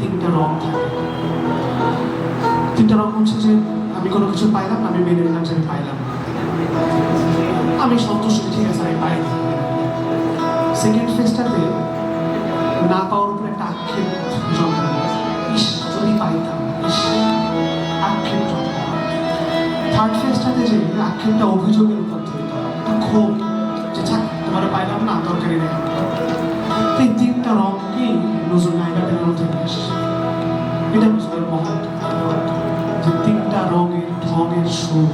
তিনটা রং থাকে। তিনটা রং হচ্ছে যে আমি কোনো কিছু পাইলাম আমি মেনে নিলাম যে আমি পাইলাম। আমি সন্তুষ্ট ঠিক আছে, আমি পাই সেকেন্ড ফেজটাতে না পাওয়ার উপরে একটা আক্ষেপ যন্ত্রণা ইস, যদি পাইতাম আক্ষেপ যন্ত্রণা থার্ড ফেজটাতে যে আক্ষেপটা অভিযোগের রূপান্তরিত একটা ক্ষোভ যে ছাক তোমার পাইলাম না দরকারি নেই। তিনটা তিনটা কি নজরুল নায়িকাদের মধ্যে নিয়ে এসেছে এটা নজরুলের মহৎ যে তিনটা রঙের ঢঙের সুর।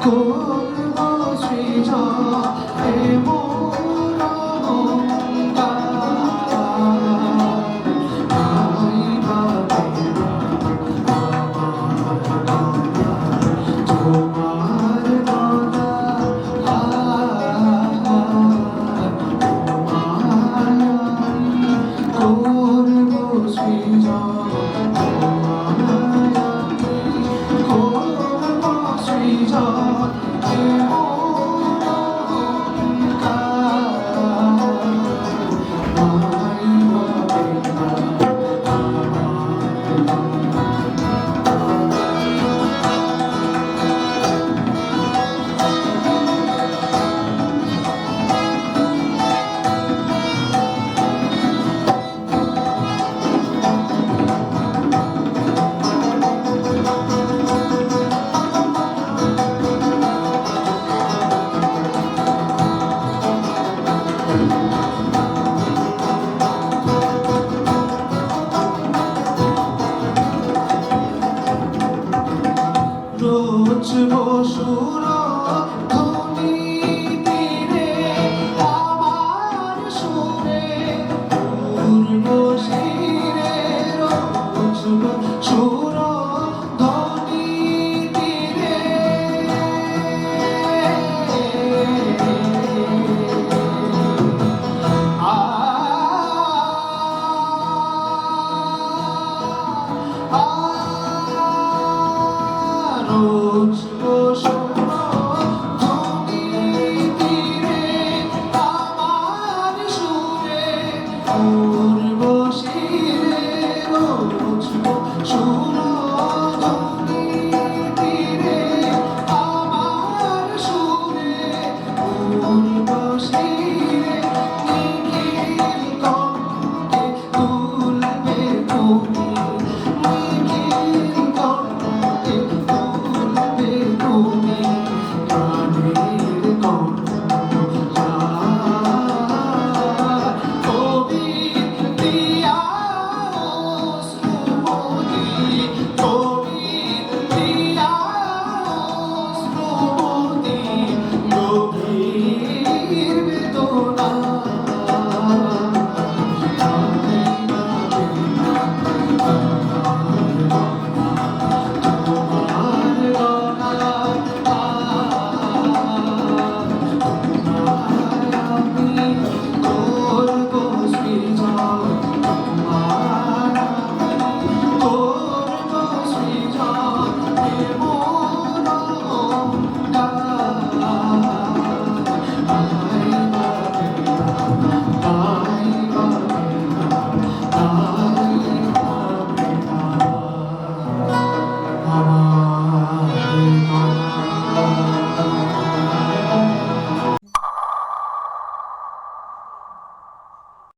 সৃজন ชอดเออ রোজ বসুর